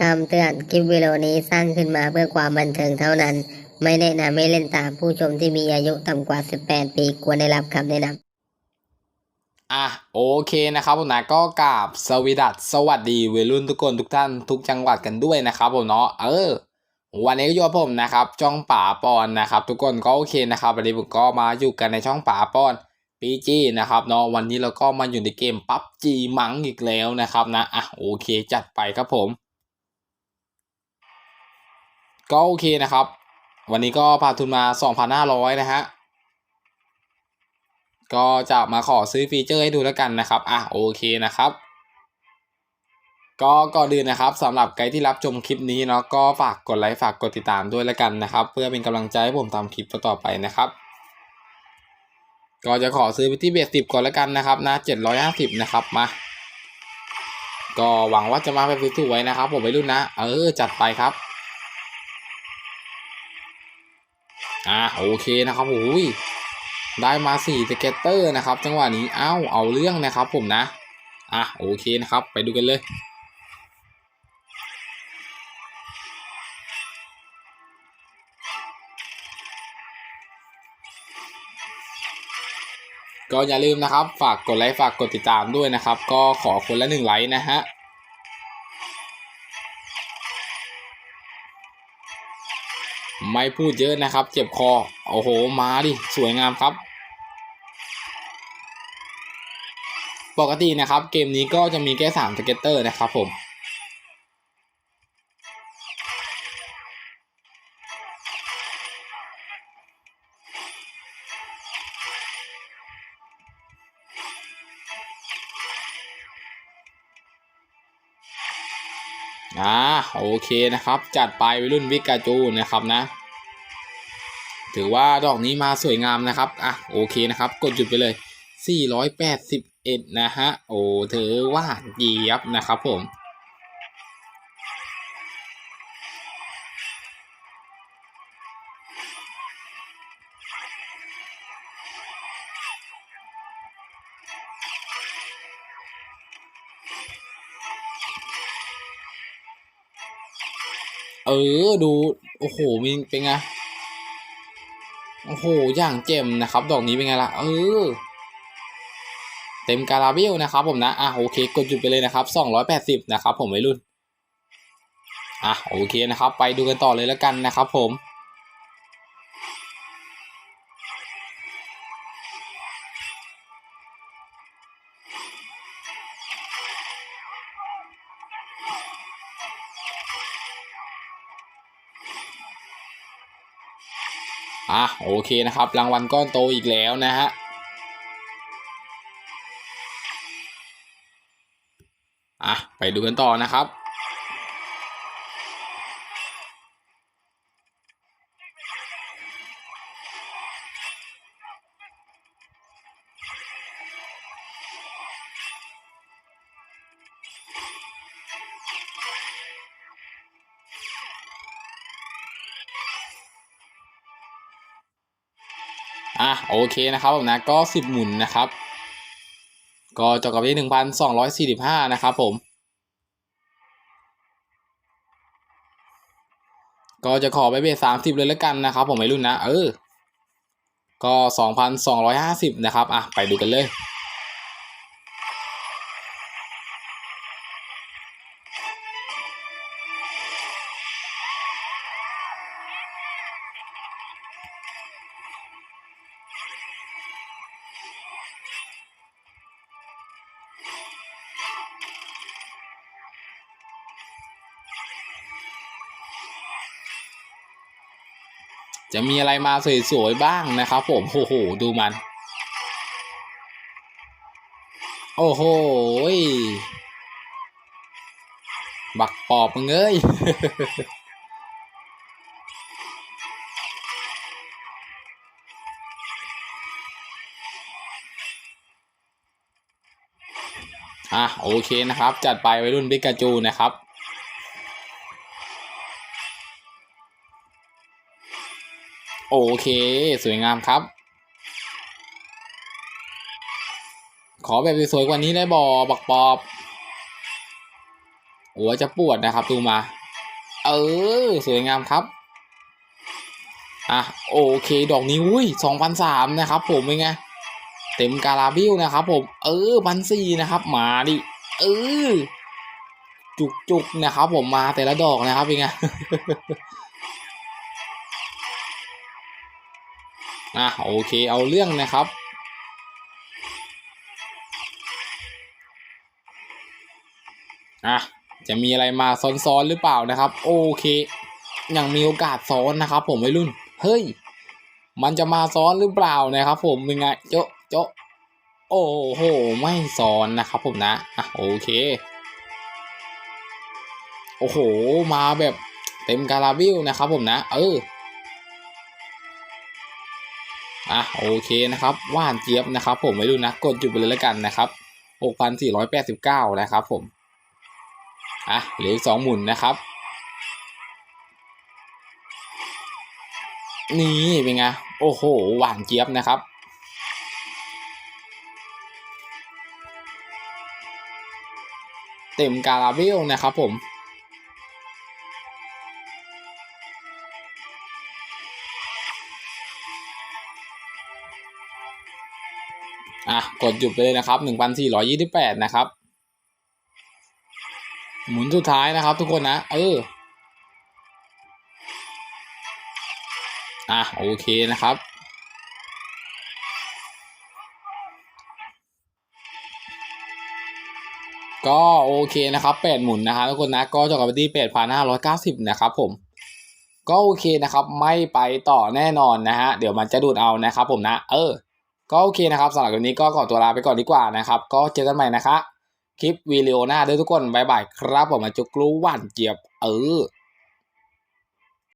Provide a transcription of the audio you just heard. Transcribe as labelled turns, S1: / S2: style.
S1: คำเตือนคลิปวิดีโอนี้สร้างขึ้นมาเพื่อความบันเทิงเท่านั้น ไม่แนะนำให้เล่นตามผู้ชมที่มีอายุต่ำกว่า 18 ปีควรได้รับคำแนะนำ
S2: อะโอเคนะครับผมนะก็กราบสวีดัสสวัสดีวัยรุ่นทุกคนทุกท่านทุกจังหวัดกันด้วยนะครับผมเนาะเออ วันนี้ก็อยู่กับผมนะครับช่องป่าปอนนะครับ ทุกคนก็โอเคนะครับวันนี้ผมก็มาอยู่กันในช่องป่าปอนปีจีนะครับเนาะวันนี้เราก็มาอยู่ในเกมปั๊บจีมังอีกแล้วนะครับนะอะโอเคจัดไปครับผม ก็โอเคนะครับ วันนี้ก็พาทุนมา 2,500 นะฮะ ก็จะมาขอซื้อฟีเจอร์ให้ดูแล้วกันนะครับ อะโอเคนะครับ ก็ก่อนอื่นนะครับสำหรับใครที่รับชมคลิปนี้เนาะก็ฝากกดไลค์ฝากกดติดตามด้วยแล้วกันนะครับ เพื่อเป็นกำลังใจให้ผมทำคลิปต่อไปนะครับก็จะขอซื้อไปที่เบสสิบก่อนแล้วกันนะครับนะ750นะครับมา ก็หวังว่าจะมาแบบสวยๆนะครับ ผมไปรุ่นนะ เออ จัดไปครับ อ่า โอเคนะครับโอ้ยได้มาสี่สเก็ตเตอร์นะครับ จังหวะนี้เอ้าเอาเรื่องนะครับผมนะ อะโอเคนะครับ ไปดูกันเลยก็อย่าลืมนะครับ ฝากกดไลค์ ฝากกดติดตามด้วยนะครับ ก็ขอคนละหนึ่งไลค์นะฮะ ไม่พูดเยอะนะครับ เจ็บคอ โอ้โห มาดิ สวยงามครับ ปกตินะครับ เกมนี้ก็จะมีแค่สามสเก็ตเตอร์นะครับผมอ่าโอเคนะครับ จัดไปวัยรุ่นวิกาจูนะครับนะ ถือว่าดอกนี้มาสวยงามนะครับ อะโอเคนะครับ กดหยุดไปเลย 481 นะฮะ โอ้ถือว่าเยียบนะครับผมเออ ดู โอ้โห มีเป็นไง โอ้โห อย่างเจ็มนะครับ ดอกนี้เป็นไงล่ะ เออ เต็มการาเบลนะครับผมนะ อะโอเค กดหยุดไปเลยนะครับ 280 นะครับผมวัยรุ่น อะโอเคนะครับ ไปดูกันต่อเลยแล้วกันนะครับผม อะโอเคนะครับ รางวัลก้อนโตอีกแล้วนะฮะอะไปดูกันต่อนะครับ อะโอเคนะครับผมนะก็สิบหมุนนะครับ ก็จบกับที่หนึ่งพันสองร้อยสี่สิบห้านะครับผม ก็จะขอไปเบสสามสิบเลยแล้วกันนะครับ ผมไม่รุ่นนะ เออ ก็สองพันสองร้อยห้าสิบนะครับ อะ ไปดูกันเลย จะมีอะไรมาสวยๆบ้างนะครับ ผมโอ้โหดูมัน โอ้โหบักปอบมึงเอ้ยอะโอเคนะครับ จัดไปวัยรุ่นบิกาจูนะครับ โอเค สวยงามครับ ขอแบบสวยกว่านี้ได้บอบักปอบหัวจะปวดนะครับดูมา เออ สวยงามครับ อะ โอเค ดอกนี้อุ้ยสองพันสามนะครับ ผมเป็นไง เต็มการาบิวนะครับ ผม เออพันสี่นะครับ มาดิ เออ จุกจุกนะครับ ผมมาแต่ละดอกนะครับเป็นไง อะโอเคเอาเรื่องนะครับ อะจะมีอะไรมาซ้อนๆหรือเปล่านะครับ โอเค ยังมีโอกาสซ้อนนะครับ ผมวัยรุ่น เฮ้ย มันจะมาซ้อนหรือเปล่านะครับ ผมเป็นไงโจะโจะโอ้โห ไม่ซ้อนนะครับ ผมนะอะโอเค โอ้โห มาแบบเต็มการาบิลนะครับ ผมนะ เออ อะโอเคนะครับว่านเจี๊ยบนะครับผมไว้ดูนะกดจุดไปเลยแล้วกันนะครับ6,489 นะครับผมอะเหลืออีกสองหมุนนะครับ นี่เป็นไงโอ้โหหวานเจี๊ยบนะครับเต็มการาเบลนะครับผม อะกดหยุดไปเลยนะครับ1,428นะครับ หมุนสุดท้ายนะครับ ทุกคนนะเอออะโอเคนะครับ ก็โอเคนะครับแปดหมุนนะครับทุกคนนะก็จบกับที่แปดพันห้าร้อยเก้าสิบนะครับผมก็โอเคนะครับไม่ไปต่อแน่นอนนะฮะเดี๋ยวมันจะดูดเอานะครับผมนะ เออ ก็โอเคนะครับสำหรับวันนี้ก็ขอตัวลาไปก่อนดีกว่านะครับ ก็เจอกันใหม่นะคะ คลิปวิดีโอหน้าด้วยทุกคนบายบายครับผมมาจุกรู้หวานเจี๊ยบเออ